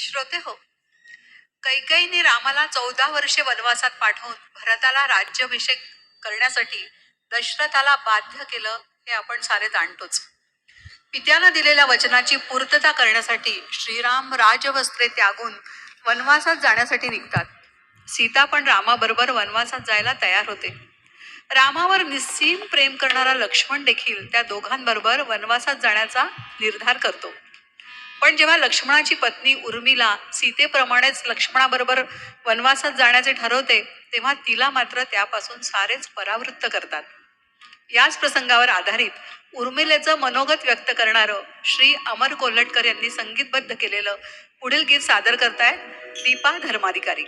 श्रोते हो कैकईने रामाला चौदा वर्षे वनवासात पाठवून भरताला राज्याभिषेक करण्यासाठी दशरथाला बाध्य केलं हे आपण सारे जाणतोच. पित्यानं दिलेल्या वचनाची पूर्तता करण्यासाठी श्रीराम राजवस्त्रे त्यागून वनवासात जाण्यासाठी निघतात. सीता पण रामाबरोबर वनवासात जायला तयार होते. रामावर निस्सीम प्रेम करणारा लक्ष्मण देखील त्या दोघांबरोबर वनवासात जाण्याचा निर्धार करतो. पण जेव्हा लक्ष्मणाची पत्नी उर्मिला सीतेप्रमाणेच लक्ष्मणाबरोबर वनवासात जाण्याचे ठरवते तेव्हा तिला मात्र त्यापासून सारेच परावृत्त करतात. याच प्रसंगावर आधारित उर्मिलेचं मनोगत व्यक्त करणारं श्री अमर कोल्हटकर यांनी संगीतबद्ध केलेलं पुढील गीत सादर करतायत दीपा धर्माधिकारी.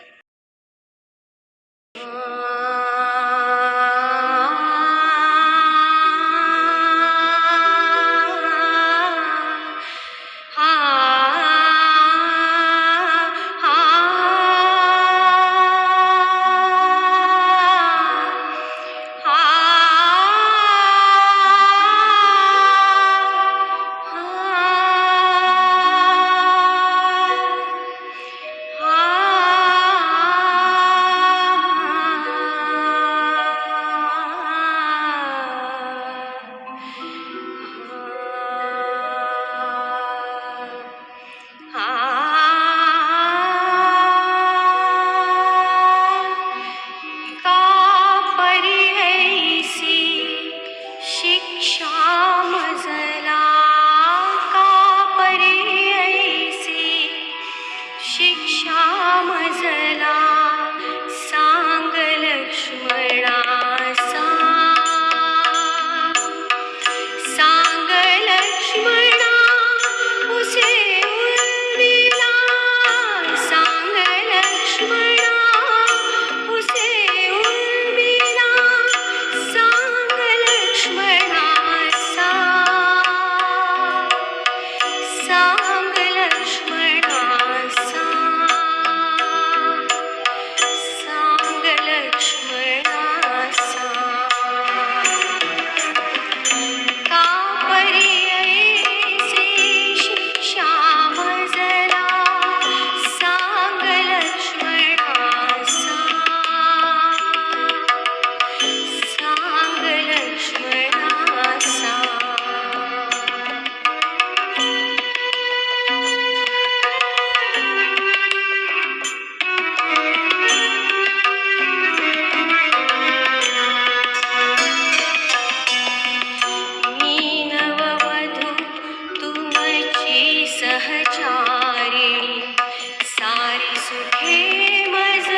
सुखे मज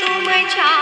तुमच्या